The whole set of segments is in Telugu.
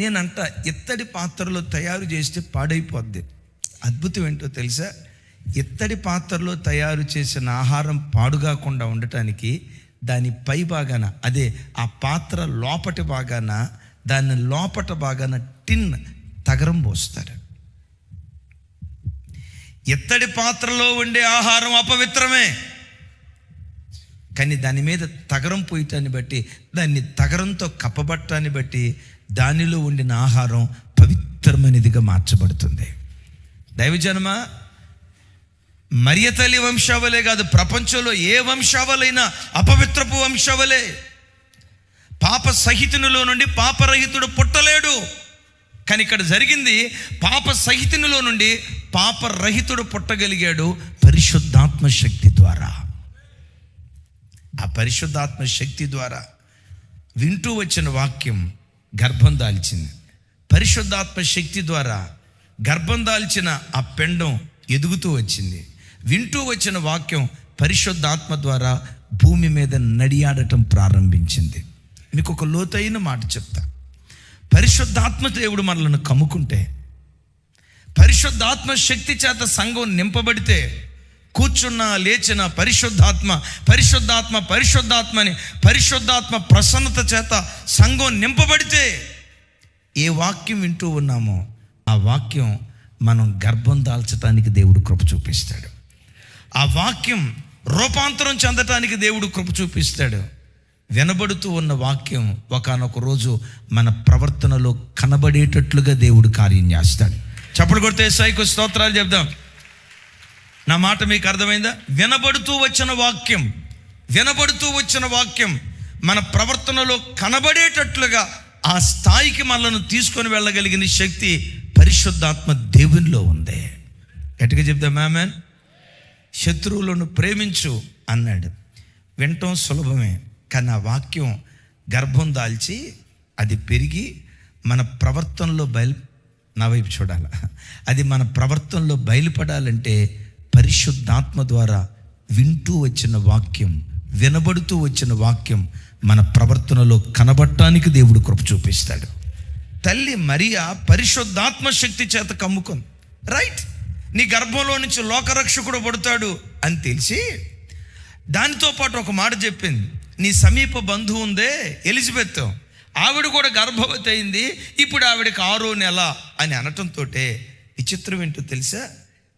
నేనంట ఇత్తడి పాత్రలో తయారు చేస్తే పాడైపోద్ది. అద్భుతం ఏంటో తెలుసా? ఇత్తడి పాత్రలో తయారు చేసిన ఆహారం పాడుగాకుండా ఉండటానికి దాని పై భాగాన అదే ఆ పాత్ర లోపటి భాగాన దాని లోపట భాగాన టిన్ తగరం పోస్తారు. ఇత్తడి పాత్రలో ఉండే ఆహారం అపవిత్రమే. కానీ దాని మీద తగరం పోయటాన్ని బట్టి దాన్ని తగరంతో కప్పబట్టాన్ని బట్టి దానిలో ఉండిన ఆహారం పవిత్రమైనదిగా మార్చబడుతుంది. దైవజనమ మరియతల్లి వంశావలే కాదు ప్రపంచంలో ఏ వంశావలైనా అపవిత్రపు వంశావలే. పాప సహితునిలో నుండి పాపరహితుడు పుట్టలేడు. కానీ ఇక్కడ జరిగింది పాప సహితునిలో నుండి పాపరహితుడు పుట్టగలిగాడు పరిశుద్ధాత్మ శక్తి ద్వారా. ఆ పరిశుద్ధాత్మ శక్తి ద్వారా వింటూ వచ్చిన వాక్యం గర్భం దాల్చింది. పరిశుద్ధాత్మ శక్తి ద్వారా గర్భం దాల్చిన ఆ పెండం ఎదుగుతూ వచ్చింది. వింటూ వచ్చిన వాక్యం పరిశుద్ధాత్మ ద్వారా భూమి మీద నడియాడటం ప్రారంభించింది. మీకు ఒక లోతైన మాట చెప్తా. పరిశుద్ధాత్మ దేవుడు మనలను కమ్ముకుంటే పరిశుద్ధాత్మ శక్తి చేత సంఘం నింపబడితే కూర్చున్న లేచిన పరిశుద్ధాత్మ పరిశుద్ధాత్మ పరిశుద్ధాత్మని పరిశుద్ధాత్మ ప్రసన్నత చేత సంఘం నింపబడితే ఏ వాక్యం వింటూ ఉన్నామో ఆ వాక్యం మనం గర్భం దాల్చడానికి దేవుడు కృప చూపిస్తాడు. ఆ వాక్యం రూపాంతరం చెందటానికి దేవుడు కృప చూపిస్తాడు. వినబడుతూ ఉన్న వాక్యం ఒకనొక రోజు మన ప్రవర్తనలో కనబడేటట్లుగా దేవుడు కార్యం చేస్తాడు. చప్పుడు కొడితే సైకు స్తోత్రాలు చెప్దాం. నా మాట మీకు అర్థమైందా? వినబడుతూ వచ్చిన వాక్యం వినబడుతూ వచ్చిన వాక్యం మన ప్రవర్తనలో కనబడేటట్లుగా ఆ స్థాయికి మనలను తీసుకొని వెళ్ళగలిగిన శక్తి పరిశుద్ధాత్మ దేవునిలో ఉంది. ఎటుగా చెప్దాం మ్యామెన్ శత్రువులను ప్రేమించు అన్నాడు. వినటం సులభమే కానీ ఆ వాక్యం గర్భం దాల్చి అది పెరిగి మన ప్రవర్తనలో బయలు నా వైపు చూడాలి? అది మన ప్రవర్తనలో బయలుపడాలంటే పరిశుద్ధాత్మ ద్వారా వింటూ వచ్చిన వాక్యం వినబడుతూ వచ్చిన వాక్యం మన ప్రవర్తనలో కనబడటానికి దేవుడు కృప చూపిస్తాడు. తల్లి మరియా పరిశుద్ధాత్మ శక్తి చేత కమ్ముకుంది రైట్ నీ గర్భంలో నుంచి లోకరక్షకుడు పడతాడు అని తెలిసి దానితో పాటు ఒక మాట చెప్పింది. నీ సమీప బంధువు ఉందే ఎలిజబెత్. ఆవిడ కూడా గర్భవతి అయింది. ఇప్పుడు ఆవిడకి ఆరో నెల అని అనటంతో ఈ చిత్రం ఏంటో తెలుసా?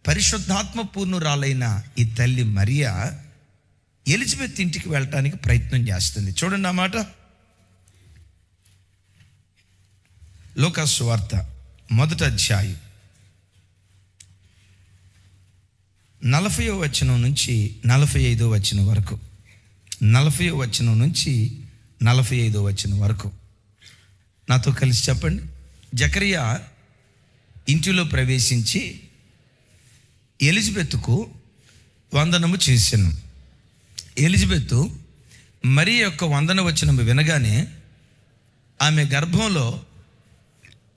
పరిశుద్ధాత్మ పూర్ణురాలైన ఈ తల్లి మరియా ఎలిజబెత్ ఇంటికి వెళ్ళటానికి ప్రయత్నం చేస్తుంది. చూడండి ఆ మాట. లోకాసు వార్త మొదట అధ్యాయం నలభయో వచనం నుంచి నలభై ఐదో వచనం వరకు. నలభయో వచనం నుంచి నలభై ఐదో వచనం వరకు. నాతో కలిసి చెప్పండి. జకరియా ఇంటిలో ప్రవేశించి ఎలిజబెత్తుకు వందనము చేశాను. ఎలిజబెత్ మరి యొక్క వందన వచ్చిన వినగానే ఆమె గర్భంలో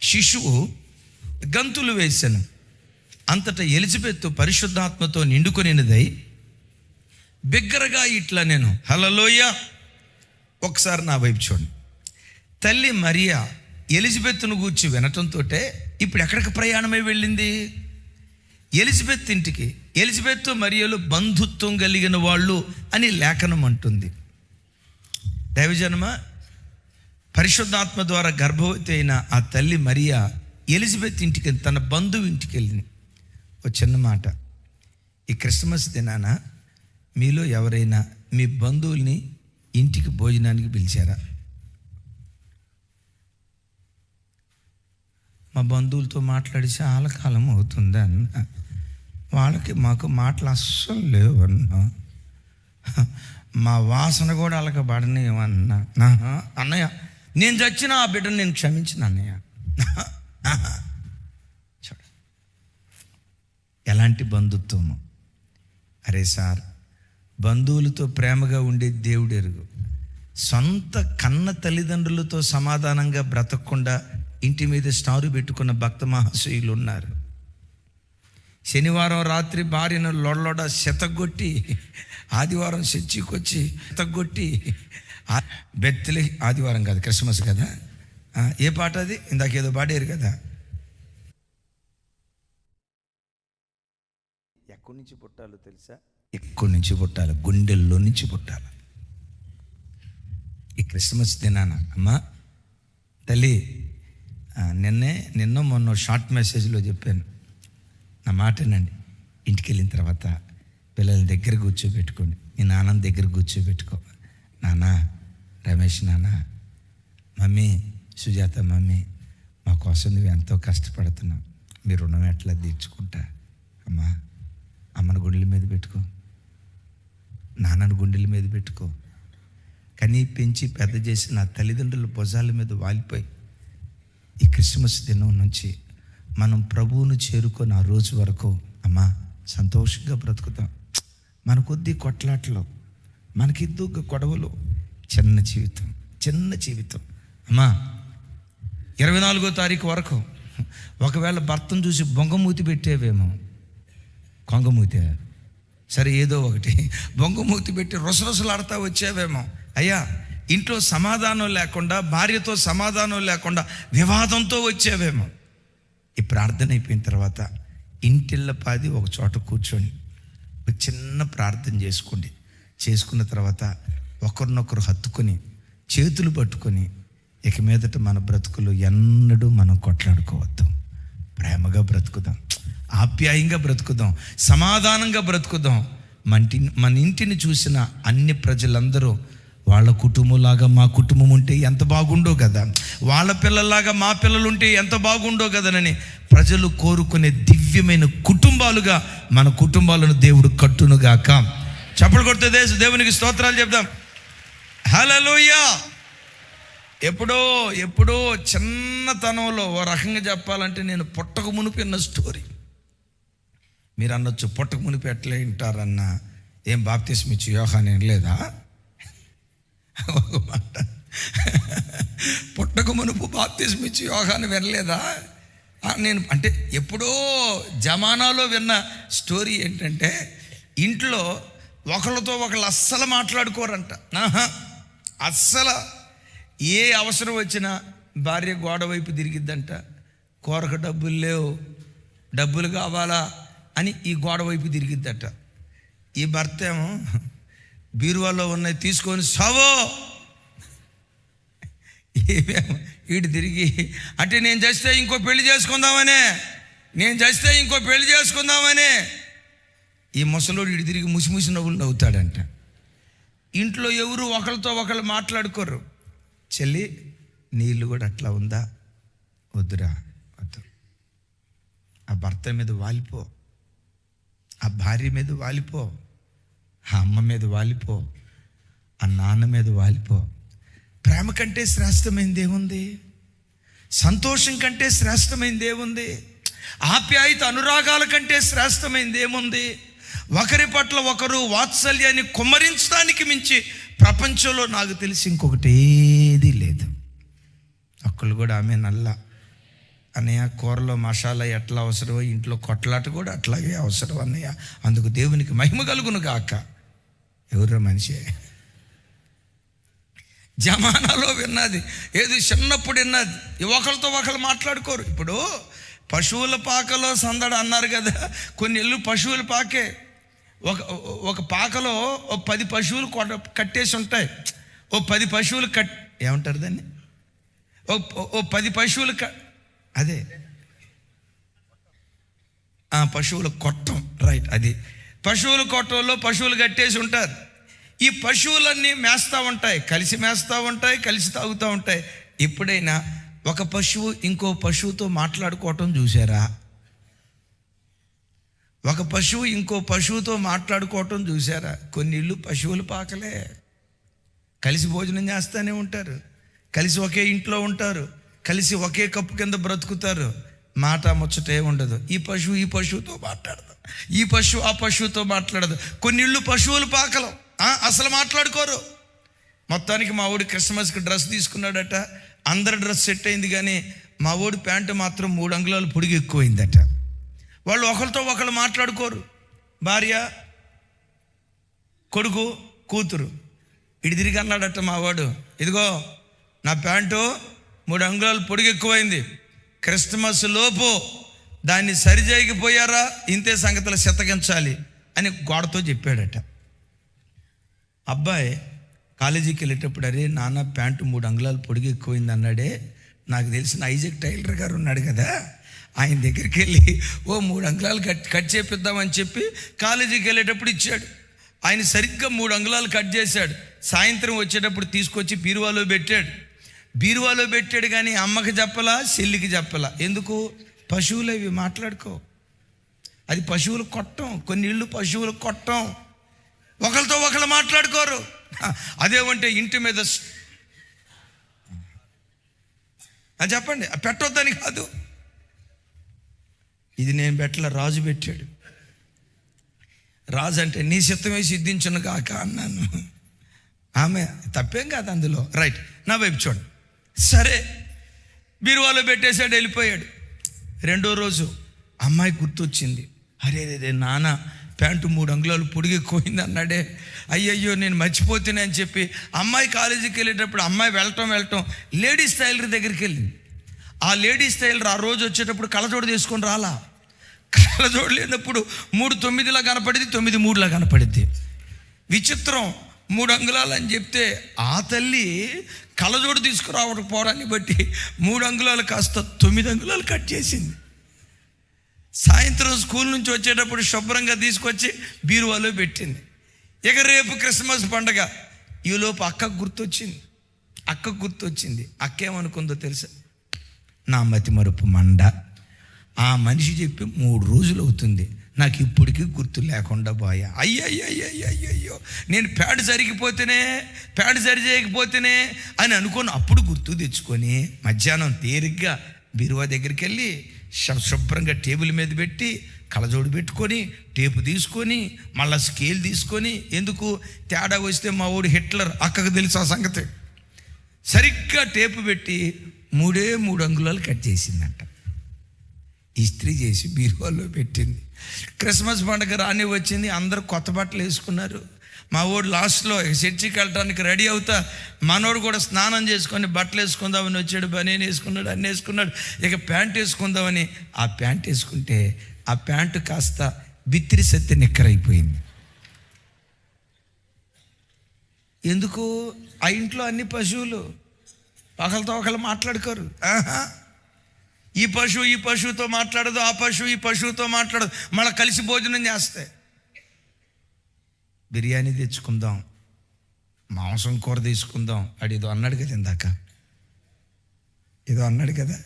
శిశువు గంతులు వేశాను. అంతటా ఎలిజబెత్ పరిశుద్ధాత్మతో నిండుకొనినదై బిగ్గరగా ఇట్లా నేను హలలోయ ఒకసారి నా వైపు చూడండి. తల్లి మరియా ఎలిజబెత్తును గూర్చి వినటంతో ఇప్పుడు ఎక్కడికి ప్రయాణమై వెళ్ళింది? ఎలిజబెత్ ఇంటికి ఎలిజబెత్ మరియలు బంధుత్వం కలిగిన వాళ్ళు అని లేఖనం అంటుంది. దైవజన్మ పరిశుద్ధాత్మ ద్వారా గర్భవతి అయిన ఆ తల్లి మరియా ఎలిజబెత్ ఇంటికి తన బంధువు ఇంటికి వెళ్ళింది. ఒక చిన్న మాట. ఈ క్రిస్మస్ దినాన మీలో ఎవరైనా మీ బంధువుల్ని ఇంటికి భోజనానికి పిలిచారా? మా బంధువులతో మాట్లాడి చాలా కాలం అవుతుంది అన్న. వాళ్ళకి మాకు మాటలు అస్సలు లేవు అన్న. మా వాసన కూడా వాళ్ళకి పడనేమన్నా అన్నయ్య నేను చచ్చిన ఆ బిడ్డను నేను క్షమించిన అన్నయ్య. చూడ ఎలాంటి బంధుత్వము? అరే సార్ బంధువులతో ప్రేమగా ఉండే దేవుడు ఎరుగు సొంత కన్న తల్లిదండ్రులతో సమాధానంగా బ్రతకకుండా ఇంటి మీద స్టారు పెట్టుకున్న భక్త మహాశయులు ఉన్నారు శనివారం రాత్రి భార్యను లొడలొడ శతగొట్టి ఆదివారం చర్చికొచ్చి శతగొట్టి బెత్తలే ఆదివారం కాదు క్రిస్మస్ కదా? ఏ పాట అది? ఇందాక ఏదో పాడారు కదా? ఎక్కడి నుంచి పుట్టాలో తెలుసా? ఎక్కడి నుంచి పుట్టాలి? గుండెల్లో నుంచి పుట్టాలి? ఈ క్రిస్మస్ దినాన అమ్మా తల్లి నిన్నే నిన్న మొన్న షార్ట్ మెసేజ్లో చెప్పాను. నా మాటేనండి ఇంటికి వెళ్ళిన తర్వాత పిల్లల దగ్గర కూర్చోబెట్టుకోండి. మీ నాన్న దగ్గర కూర్చోబెట్టుకో. నాన్న రమేష్ నాన్న మమ్మీ సుజాత మమ్మీ మా కోసం నువ్వు ఎంతో కష్టపడుతున్నావు. మీ రుణం ఎట్లా తీర్చుకుంటా? అమ్మా అమ్మని గుండెల మీద పెట్టుకో. నాన్నని గుండెల మీద పెట్టుకో. కానీ పెంచి పెద్ద చేసి నా తల్లిదండ్రుల భుజాల మీద వాలిపోయి ఈ క్రిస్మస్ దినం నుంచి మనం ప్రభువును చేరుకొని ఆ రోజు వరకు అమ్మా సంతోషంగా బ్రతుకుతాం. మన కొద్ది కొట్లాటలు మనకిద్దు గొడవలు చిన్న జీవితం చిన్న జీవితం. అమ్మా ఇరవై నాలుగో తారీఖు వరకు ఒకవేళ భర్తను చూసి బొంగమూతి పెట్టేవేమో కొంగమూతి సరే ఏదో ఒకటి బొంగమూతి పెట్టి రొసరొసలాడుతూ వచ్చేవేమో. అయ్యా ఇంట్లో సమాధానం లేకుండా భార్యతో సమాధానం లేకుండా వివాదంతో వచ్చేవేమో. ఈ ప్రార్థన అయిపోయిన తర్వాత ఇంటిల్లపాది ఒక చోట కూర్చొని ఒక చిన్న ప్రార్థన చేసుకోండి. చేసుకున్న తర్వాత ఒకరినొకరు హత్తుకొని చేతులు పట్టుకొని ఇక మీదట మన బ్రతుకులు ఎన్నడూ మనం కొట్లాడుకోవద్దు. ప్రేమగా బ్రతుకుదాం. ఆప్యాయంగా బ్రతుకుదాం. సమాధానంగా బ్రతుకుదాం. మన మన ఇంటిని చూసిన అన్ని ప్రజలందరూ వాళ్ళ కుటుంబంలాగా మా కుటుంబం ఉంటే ఎంత బాగుండో కదా. వాళ్ళ పిల్లల్లాగా మా పిల్లలు ఉంటే ఎంత బాగుండో కదనని ప్రజలు కోరుకునే దివ్యమైన కుటుంబాలుగా మన కుటుంబాలను దేవుడు కట్టునుగాక. చప్పలు కొడితే దేశ దేవునికి స్తోత్రాలు చెప్దాం. హలోయా ఎప్పుడో ఎప్పుడో చిన్నతనంలో ఓ రకంగా చెప్పాలంటే నేను పుట్టక మునిపిన్న స్టోరీ. మీరు అనొచ్చు పుట్టక మునిపి ఎట్లా వింటారన్న ఏం బాప్తిస్మ ఇచ్చి నేను లేదా ఒక మాట పుట్టక మునుపు బాప్తిజం ఇచ్చి యోహాన్ని వినలేదా నేను అంటే ఎప్పుడో జమానాలో విన్న స్టోరీ ఏంటంటే ఇంట్లో ఒకళ్ళతో ఒకళ్ళు అస్సలు మాట్లాడుకోరంట. ఆహా, అస్సలు ఏ అవసరం వచ్చినా భార్య గోడ వైపు తిరిగిద్దంట. కోరక డబ్బులు లేవు. డబ్బులు కావాలా అని ఈ గోడ వైపు తిరిగిద్దట. ఈ భర్త ఏమో బీరువాలో ఉన్నాయి తీసుకొని సావో. ఏమేమో వీడు తిరిగి అంటే నేను చేస్తే ఇంకో పెళ్ళి చేసుకుందామనే. నేను చేస్తే ఇంకో పెళ్ళి చేసుకుందామనే. ఈ ముసలోడు ఇటు తిరిగి ముసి ముసి నవ్వులు నవ్వుతాడంట. ఇంట్లో ఎవరు ఒకరితో ఒకళ్ళు మాట్లాడుకోరు. చెల్లి నీళ్ళు కూడా అట్లా ఉందా? వద్దురా వద్దు. ఆ భర్త మీద వాలిపో. ఆ భార్య మీద వాలిపో. ఆ అమ్మ మీద వాలిపో ఆ నాన్న మీద వాలిపో. ప్రేమ కంటే శ్రేష్టమైనది ఏముంది సంతోషం కంటే శ్రేష్టమైనది ఏముంది ఆప్యాయత అనురాగాల కంటే శ్రేష్టమైనది ఏముంది ఒకరి పట్ల ఒకరు వాత్సల్యాన్ని కుమ్మరించడానికి మించి ప్రపంచంలో నాకు తెలిసి ఇంకొకటి ఏది లేదు. ఒక్కళ్ళు కూడా ఆమె నల్ల. అన్నయ్య కూరలో మసాలా ఎట్లా అవసరమో ఇంట్లో కొట్లాట కూడా అట్లాగే అవసరం అన్నయ్య. అందుకు దేవునికి మహిమ కలుగును గాక. ఎవరో మనిషి? జమానాలో విన్నది ఏది చిన్నప్పుడు విన్నది. ఒకరితో ఒకరు మాట్లాడుకోరు. ఇప్పుడు పశువుల పాకలో సందడి అన్నారు కదా కొన్ని ఇల్లు పశువుల పాకే. ఒక ఒక పాకలో ఓ పది పశువులు కొట్ట కట్టేసి ఉంటాయి. ఓ పది పశువులు కట్ ఏమంటారు దాన్ని? ఓ ఓ పది పశువులు క అదే. పశువుల కొట్టం రైట్ అది. పశువుల కొట్టంలో పశువులు కట్టేసి ఉంటారు. ఈ పశువులన్నీ మేస్తూ ఉంటాయి. కలిసి మేస్తూ ఉంటాయి కలిసి తాగుతూ ఉంటాయి. ఎప్పుడైనా ఒక పశువు ఇంకో పశువుతో మాట్లాడుకోవటం చూసారా ఒక పశువు ఇంకో పశువుతో మాట్లాడుకోవటం చూసారా కొన్ని ఇళ్ళు పశువులు పాకలే. కలిసి భోజనం చేస్తూనే ఉంటారు. కలిసి ఒకే ఇంట్లో ఉంటారు. కలిసి ఒకే కప్పు కింద బ్రతుకుతారు. మాట ముచ్చటే ఉండదు. ఈ పశువు ఈ పశువుతో మాట్లాడదు. ఈ పశువు ఆ పశువుతో మాట్లాడదు. కొన్ని ఇళ్ళు పశువులు పాకలం. అసలు మాట్లాడుకోరు. మొత్తానికి మా ఊడి క్రిస్మస్కి డ్రెస్ తీసుకున్నాడట. అందరి డ్రెస్ సెట్ అయింది కానీ మా ఊడి ప్యాంటు మాత్రం మూడు అంగుళాలు పొడిగి ఎక్కువైందట. వాళ్ళు ఒకరితో ఒకరు మాట్లాడుకోరు. భార్య కొడుకు కూతురు. ఇటు తిరిగి అన్నాడట మా వాడు ఇదిగో నా ప్యాంటు మూడు అంగుళాలు పొడిగి ఎక్కువైంది. క్రిస్మస్ లోపు దాన్ని సరిచేయకపోయారా? ఇంతే సంగతులు శతకించాలి అని గోడతో చెప్పాడట. అబ్బాయి కాలేజీకి వెళ్ళేటప్పుడు అరే నాన్న ప్యాంటు మూడు అంగుళాలు పొడిగి ఎక్కువైంది అన్నాడే. నాకు తెలిసిన ఐజక్ టైలర్ గారు ఉన్నాడు కదా ఆయన దగ్గరికి వెళ్ళి ఓ మూడు అంగుళాలు కట్ కట్ చేపిద్దామని చెప్పి కాలేజీకి వెళ్ళేటప్పుడు ఇచ్చాడు. ఆయన సరిగ్గా మూడు అంగుళాలు కట్ చేశాడు. సాయంత్రం వచ్చేటప్పుడు తీసుకొచ్చి బీరువాలో పెట్టాడు. బీరువాలో పెట్టాడు కానీ అమ్మకి చెప్పలా చెల్లికి చెప్పలా. ఎందుకు? పశువులు అవి మాట్లాడుకో. అది పశువులు కొట్టం. కొన్ని ఇళ్ళు పశువులు కొట్టం. ఒకరితో ఒకరు మాట్లాడుకోరు. అదేమంటే ఇంటి మీద అది చెప్పండి. పెట్టొద్దని కాదు. ఇది నేను పెట్టల రాజు పెట్టాడు. రాజు అంటే నీ సిద్ధమే సిద్ధించను కాక అన్నాను. ఆమె తప్పేం కాదు అందులో. రైట్. నా వైపు చూడండి. సరే బీరువాలో పెట్టేశాడు వెళ్ళిపోయాడు. రెండో రోజు అమ్మాయి గుర్తొచ్చింది. అరే రే నాన్న ప్యాంటు మూడు అంగుళాలు పొడిగిపోయింది అన్నాడే అయ్యయ్యో నేను మర్చిపోతేనే అని చెప్పి అమ్మాయి కాలేజీకి వెళ్ళేటప్పుడు అమ్మాయి వెళ్ళటం వెళ్ళటం లేడీస్ టైలర్ దగ్గరికి వెళ్ళింది. ఆ లేడీస్ టైలర్ ఆ రోజు వచ్చేటప్పుడు కళ్ళజోడు తీసుకొని రాలా. కళ్ళజోడు లేనప్పుడు మూడు తొమ్మిదిలా కనపడింది తొమ్మిది మూడులా కనపడింది. విచిత్రం. మూడు అంగుళాలు అని చెప్తే ఆ తల్లి కళ్ళజోడు తీసుకురావకపోవడాన్ని బట్టి మూడు అంగుళాలు కాస్త తొమ్మిది అంగుళాలు కట్ చేసింది. సాయంత్రం స్కూల్ నుంచి వచ్చేటప్పుడు శుభ్రంగా తీసుకొచ్చి బీరువాలో పెట్టింది. ఇక రేపు క్రిస్మస్ పండగ. ఈలోపు అక్కకు గుర్తొచ్చింది. అక్కకు గుర్తొచ్చింది. అక్క ఏమనుకుందో తెలుసా? నా మతి మరుపు మండ. ఆ మనిషి చెప్పి మూడు రోజులు అవుతుంది నాకు ఇప్పటికీ గుర్తు లేకుండా పోయా. అయ్యయ్యయ్యయ్యో నేను ప్యాడ్ సరిగిపోతేనే ప్యాడ్ సరి చేయకపోతేనే అని అనుకొని. అప్పుడు గుర్తు తెచ్చుకొని మధ్యాహ్నం తేలిగ్గా బీరువా దగ్గరికి వెళ్ళి శుభ్రంగా టేబుల్ మీద పెట్టి కలజోడు పెట్టుకొని టేపు తీసుకొని మళ్ళీ స్కేల్ తీసుకొని ఎందుకు తేడా వస్తే మా ఊడు హిట్లర్ అక్కకు తెలుసు ఆ సంగతి. సరిగ్గా టేపు పెట్టి మూడే మూడు అంగుళాలు కట్ చేసిందంట. ఇస్త్రీ చేసి బీరువాలో పెట్టింది. క్రిస్మస్ పండుగ రాని వచ్చింది అందరూ కొత్త బట్టలు వేసుకున్నారు. మా వాడు లాస్ట్లో చర్చికి వెళ్ళడానికి రెడీ అవుతా మనోడు కూడా స్నానం చేసుకొని బట్టలు వేసుకుందామని వచ్చాడు బనీన్ వేసుకున్నాడు అన్నీ వేసుకున్నాడు. ఇక ప్యాంట్ వేసుకుందామని ఆ ప్యాంట్ వేసుకుంటే ఆ ప్యాంటు కాస్త బిత్తిరి సత్తి నిక్కరైపోయింది. ఎందుకు? ఆ ఇంట్లో అన్ని పశువులు ఒకరితో ఒకరు మాట్లాడుకోరు. ఆహా. ఈ పశువు ఈ పశువుతో మాట్లాడదు ఆ పశువు ఈ పశువుతో మాట్లాడదు. మళ్ళీ కలిసి భోజనం చేస్తే. బిర్యానీ తెచ్చుకుందాం మాంసం కూర తీసుకుందాం. అడి ఏదో అన్నాడు కదా ఇందాక. ఏదో అన్నాడు కదా.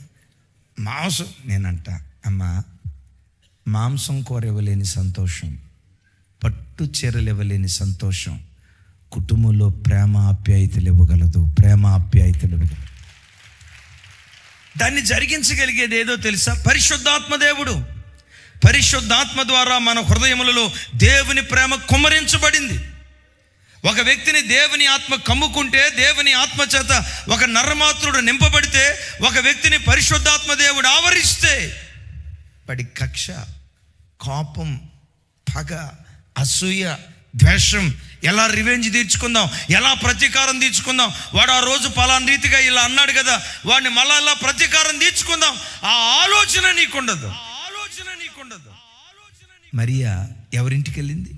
మాంసం నేనంట అమ్మా మాంసం కూర ఇవ్వలేని సంతోషం పట్టు చీరలు ఇవ్వలేని సంతోషం కుటుంబంలో ప్రేమ ఆప్యాయతలు ఇవ్వగలదు ప్రేమ ఆప్యాయతలు ఇవ్వగలదు. దాన్ని జరిగించగలిగేది ఏదో తెలుసా? పరిశుద్ధాత్మ దేవుడు. పరిశుద్ధాత్మ ద్వారా మన హృదయములలో దేవుని ప్రేమ కుమ్మరించబడింది. ఒక వ్యక్తిని దేవుని ఆత్మ కమ్ముకుంటే దేవుని ఆత్మ చేత ఒక నరమాత్రుడు నింపబడితే ఒక వ్యక్తిని పరిశుద్ధాత్మ దేవుడు ఆవరిస్తే వాడి కక్ష కోపం పగ అసూయ ద్వేషం ఎలా రివెంజ్ తీర్చుకుందాం? ఎలా ప్రతీకారం తీర్చుకుందాం? వాడు ఆ రోజు పలానా రీతిగా ఇలా అన్నాడు కదా వాడిని మళ్ళా ఇలా ప్రతీకారం తీర్చుకుందాం. ఆ ఆలోచన నీకుండదు. ఆలోచన నీకుండదు. మరియా ఎవరింటికి వెళ్ళింది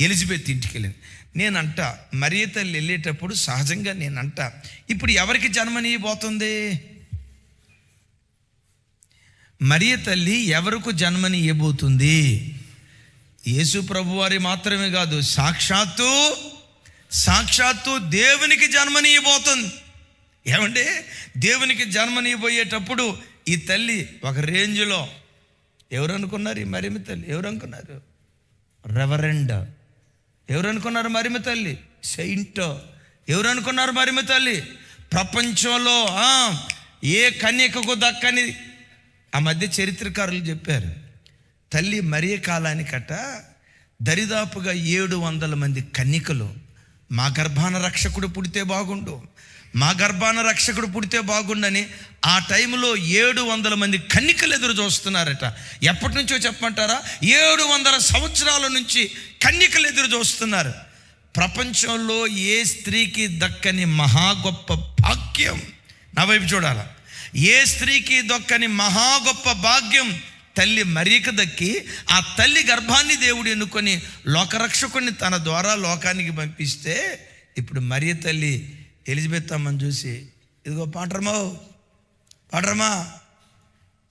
ఎలిజబెత్ ఇంటికి వెళ్ళింది నేనంట మరియ తల్లి వెళ్ళేటప్పుడు సహజంగా నేనంట ఇప్పుడు ఎవరికి జన్మనియబోతుంది మరియ తల్లి ఎవరికి జన్మనియబోతుంది యేసు ప్రభు వారి మాత్రమే కాదు సాక్షాత్తు సాక్షాత్తు దేవునికి జన్మనీయబోతుంది. ఏమంటే దేవునికి జన్మనీయబోయేటప్పుడు ఈ తల్లి ఒక రేంజ్లో ఎవరు అనుకున్నారు ఈ మరిమి తల్లి ఎవరు అనుకున్నారు రెవరెండ్ ఎవరు అనుకున్నారు మరిమి తల్లి? సెయింట్ ఎవరు అనుకున్నారు మరిమి తల్లి? ప్రపంచంలో ఏ కన్యకకు దక్కని ఆ మధ్య చరిత్రకారులు చెప్పారు. తల్లి మరియ కాలానికట దరిదాపుగా ఏడు వందల మంది కన్యకలు మా గర్భాన రక్షకుడు పుడితే బాగుండు. మా గర్భాన రక్షకుడు పుడితే బాగుండని ఆ టైంలో ఏడు వందల మంది కన్నికలు ఎదురు చూస్తున్నారట. ఎప్పటి నుంచో చెప్పమంటారా? ఏడు వందల సంవత్సరాల నుంచి కన్నికలు ఎదురు చూస్తున్నారు. ప్రపంచంలో ఏ స్త్రీకి దక్కని మహా గొప్ప భాగ్యం? నా వైపు చూడాల. ఏ స్త్రీకి దొక్కని మహా గొప్ప భాగ్యం? తల్లి మరీక దక్కి ఆ తల్లి గర్భాన్ని దేవుడు ఎన్నుకొని లోకరక్షకుని తన ద్వారా లోకానికి పంపిస్తే ఇప్పుడు మరియ తల్లి ఎలిజబెత్ అమ్మని చూసి ఇదిగో పాటరమో పాటరమా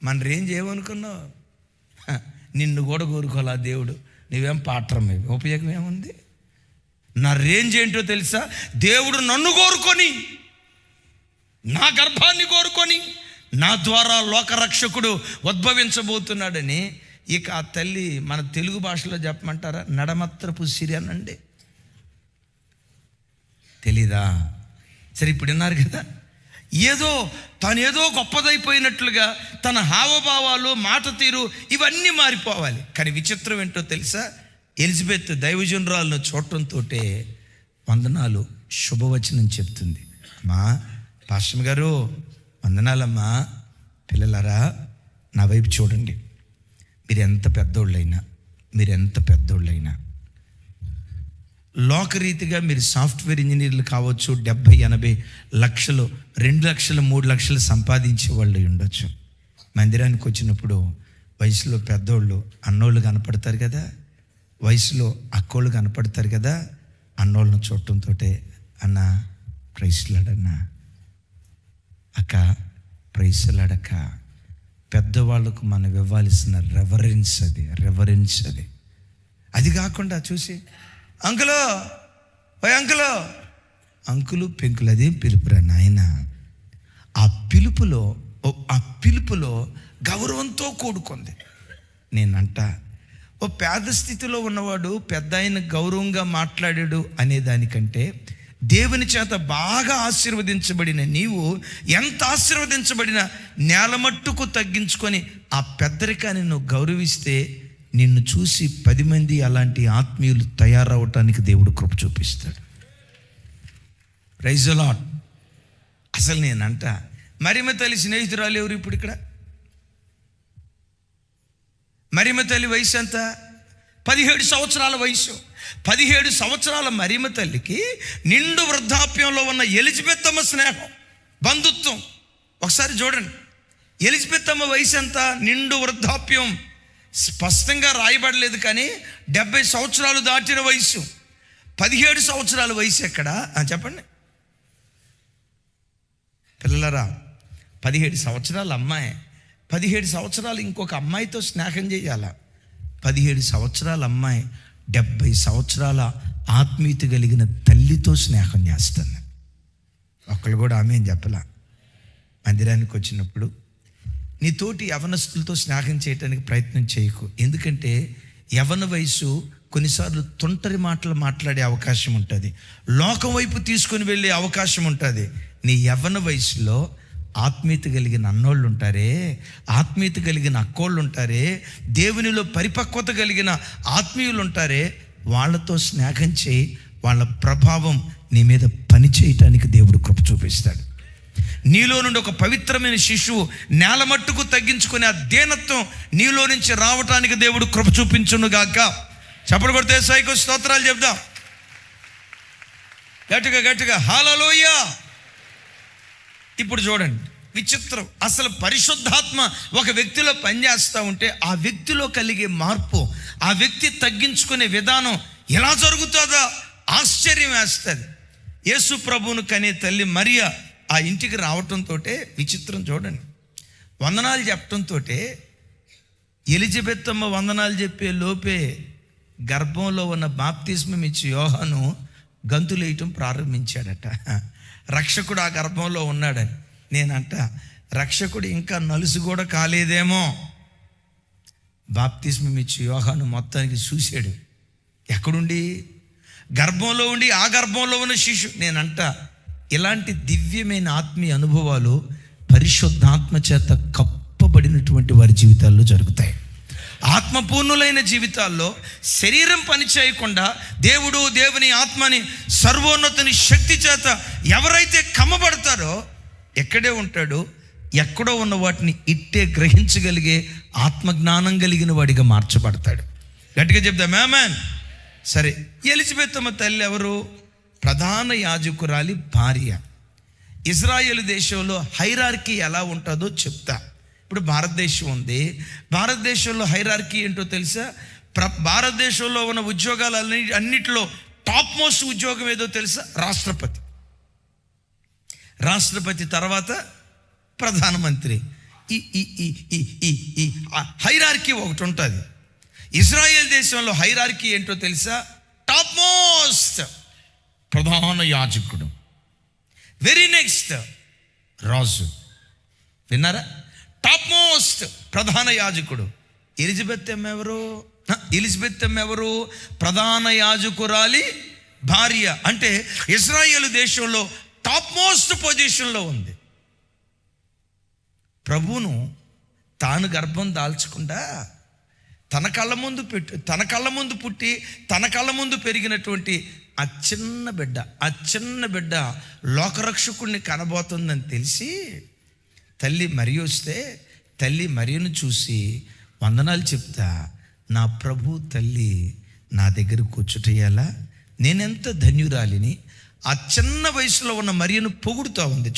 మన రేంజ్ ఏమనుకున్నావు? నిన్ను కూడా కోరుకోవాలా దేవుడు? నువ్వేం పాటరమే ఉపయోగం ఏముంది? నా రేంజ్ ఏంటో తెలుసా? దేవుడు నన్ను కోరుకొని నా గర్భాన్ని కోరుకొని నా ద్వారా లోకరక్షకుడు ఉద్భవించబోతున్నాడని ఇక ఆ తల్లి మన తెలుగు భాషలో చెప్పమంటారా? నడమత్రపు సిరియనండి. తెలీదా? సరే ఇప్పుడు విన్నారు కదా. ఏదో తను ఏదో గొప్పదైపోయినట్లుగా తన హావభావాలు మాట తీరు ఇవన్నీ మారిపోవాలి. కానీ విచిత్రం ఏంటో తెలుసా? ఎలిజబెత్ దైవజనురాలను చూడటంతో వందనాలు శుభవచనం చెప్తుంది. అమ్మా పాశ్రమ గారు వందనాలమ్మా. పిల్లలారా నా వైపు చూడండి. మీరు ఎంత పెద్దోళ్ళైనా మీరు ఎంత పెద్దోళ్ళైనా లోకరీతిగా మీరు సాఫ్ట్వేర్ ఇంజనీర్లు కావచ్చు డెబ్భై ఎనభై లక్షలు రెండు లక్షలు మూడు లక్షలు సంపాదించే వాళ్ళు ఉండొచ్చు. మందిరానికి వచ్చినప్పుడు వయసులో పెద్దోళ్ళు అన్నోళ్ళు కనపడతారు కదా? వయసులో అక్కోళ్ళు కనపడతారు కదా? అన్నోళ్ళను చూడటంతో అన్న ప్రైస్లాడన్నా అక్క ప్రైసలాడక పెద్దవాళ్ళకు మనం ఇవ్వాల్సిన రెవరెన్స్ అది రెవరెన్స్ అది. అది కాకుండా చూసి అంకులు ఓ అంకులు. అంకులు పెంకులు అదేం పిలుపురా నాయన? ఆ పిలుపులో ఓ- ఆ పిలుపులో గౌరవంతో కూడుకుంది. నేనంట ఓ పేద స్థితిలో ఉన్నవాడు పెద్ద ఆయన గౌరవంగా మాట్లాడాడు అనే దానికంటే దేవుని చేత బాగా ఆశీర్వదించబడిన నీవు ఎంత ఆశీర్వదించబడిన నేలమట్టుకు తగ్గించుకొని ఆ పెద్దరికాన్ని నువ్వు గౌరవిస్తే నిన్ను చూసి పది మంది అలాంటి ఆత్మీయులు తయారవటానికి దేవుడు కృప చూపిస్తాడు. రైజలాట్ అసలు నేనంట మరిమ తల్లి స్నేహితురాలు ఎవరు ఇప్పుడు ఇక్కడ? మరిమ తల్లి వయసు ఎంత? పదిహేడు సంవత్సరాల వయసు. పదిహేడు సంవత్సరాల మరిమ తల్లికి నిండు వృద్ధాప్యంలో ఉన్న ఎలిజబెత్ అమ్మ స్నేహం బంధుత్వం. ఒకసారి చూడండి. ఎలిజబెత్ అమ్మ వయసు ఎంత? నిండు వృద్ధాప్యం. స్పష్టంగా రాయబడలేదు కానీ డెబ్బై సంవత్సరాలు దాటిన వయసు. పదిహేడు సంవత్సరాల వయసు ఎక్కడ? చెప్పండి. పిల్లలరా పదిహేడు సంవత్సరాల అమ్మాయి. పదిహేడు సంవత్సరాలు ఇంకొక అమ్మాయితో స్నేహం చేయాల? పదిహేడు సంవత్సరాల అమ్మాయి డెబ్బై సంవత్సరాల ఆత్మీయత కలిగిన తల్లితో స్నేహం చేస్తుంది ఒక్కళ్ళు కూడా ఆమె ఏం చెప్పలా. మందిరానికి వచ్చినప్పుడు నీ తోటి యవనస్తులతో స్నేహం చేయడానికి ప్రయత్నం చేయకు. ఎందుకంటే యవన వయసు కొన్నిసార్లు తొంటరి మాటలు మాట్లాడే అవకాశం ఉంటుంది. లోకం వైపు తీసుకొని వెళ్ళే అవకాశం ఉంటుంది. నీ యవ్వన వయసులో ఆత్మీయత కలిగిన అన్నోళ్ళు ఉంటారే ఆత్మీయత కలిగిన అక్కోళ్ళు ఉంటారే దేవునిలో పరిపక్వత కలిగిన ఆత్మీయులు ఉంటారే వాళ్ళతో స్నేహం చేయి వాళ్ళ ప్రభావం నీ మీద పని చేయటానికి దేవుడు కృప చూపిస్తాడు. నీలో నుండి ఒక పవిత్రమైన శిశువు నేల మట్టుకు తగ్గించుకునే ఆ దేనత్వం నీలో నుంచి రావటానికి దేవుడు కృప చూపించును గాక. చప్పడు కొడితే సైకో స్తోత్రాలు చెప్దాం. గట్టిగా గట్టిగా హాలలోయ ఇప్పుడు చూడండి విచిత్రం. అసలు పరిశుద్ధాత్మ ఒక వ్యక్తిలో పనిచేస్తూ ఉంటే ఆ వ్యక్తిలో కలిగే మార్పు ఆ వ్యక్తి తగ్గించుకునే విధానం ఎలా జరుగుతుందో ఆశ్చర్యం వేస్తుంది. యేసు ప్రభువును కనే తల్లి మరియా ఆ ఇంటికి రావటంతో విచిత్రం చూడండి. వందనాలు చెప్పడంతో ఎలిజబెత్ అమ్మ వందనాలు చెప్పే లోపే గర్భంలో ఉన్న బాప్తిస్మం ఇచ్చి యోహాను గంతులేయటం ప్రారంభించాడట. రక్షకుడు ఆ గర్భంలో ఉన్నాడని. నేనంట రక్షకుడు ఇంకా నలుసు కూడా కాలేదేమో. బాప్తిస్మం ఇచ్చి యోహాను మొత్తానికి చూశాడు. ఎక్కడుండి? గర్భంలో ఉండి ఆ గర్భంలో ఉన్న శిశు. నేనంట ఇలాంటి దివ్యమైన ఆత్మీయ అనుభవాలు పరిశుద్ధాత్మ చేత కప్పబడినటువంటి వారి జీవితాల్లో జరుగుతాయి. ఆత్మపూర్ణులైన జీవితాల్లో శరీరం పని చేయకుండా దేవుడు దేవుని ఆత్మని సర్వోన్నతుని శక్తి చేత ఎవరైతే కమ్మబడతారో ఎక్కడే ఉంటాడో ఎక్కడో ఉన్న వాటిని ఇట్టే గ్రహించగలిగే ఆత్మజ్ఞానం కలిగిన వాడిగా మార్చబడతాడు. గట్టిగా చెప్తా మ్యాన్ సరే ఎలిజబెత్తమ్మ తల్లి ఎవరు? ప్రధాన యాజకురాలి భార్య. ఇజ్రాయేల్ దేశంలో హైరార్కీ ఎలా ఉంటుందో చెప్తా. ఇప్పుడు భారతదేశం ఉంది. భారతదేశంలో హైరార్కీ ఏంటో తెలుసా? ప్ర భారతదేశంలో ఉన్న ఉద్యోగాలు అన్ని అన్నిటిలో టాప్ మోస్ట్ ఉద్యోగం ఏదో తెలుసా? రాష్ట్రపతి. రాష్ట్రపతి తర్వాత ప్రధానమంత్రి. ఈ ఈ ఈ ఈ ఈ ఈ హైరార్కీ ఒకటి ఉంటుంది. ఇజ్రాయెల్ దేశంలో హైరార్కీ ఏంటో తెలుసా? టాప్ మోస్ట్ ప్రధాన యాజకుడు. వెరీ నెక్స్ట్ రాజు. విన్నారా? టాప్ మోస్ట్ ప్రధాన యాజకుడు. ఎలిజబెత్ ఎవరు? ఎలిజబెత్ ఎవరు? ప్రధాన యాజకురాలి భార్య. అంటే ఇజ్రాయేల్ దేశంలో టాప్ మోస్ట్ పొజిషన్లో ఉంది. ప్రభువును తాను గర్భం దాల్చకుండా తన కళ్ళ ముందు పెట్టు తన కళ్ళ ముందు పుట్టి తన కళ్ళ ముందు పెరిగినటువంటి ఆ చిన్న బిడ్డ ఆ చిన్న బిడ్డ లోకరక్షకుడిని కనబోతుందని తెలిసి తల్లి మరి వస్తే తల్లి మరియను చూసి వందనాలు చెప్తా నా ప్రభు తల్లి నా దగ్గర కూర్చుటయ్యాలా? నేనెంత ధన్యురాలిని? ఆ చిన్న వయసులో ఉన్న మరియను పొగుడుతూ ఉంది.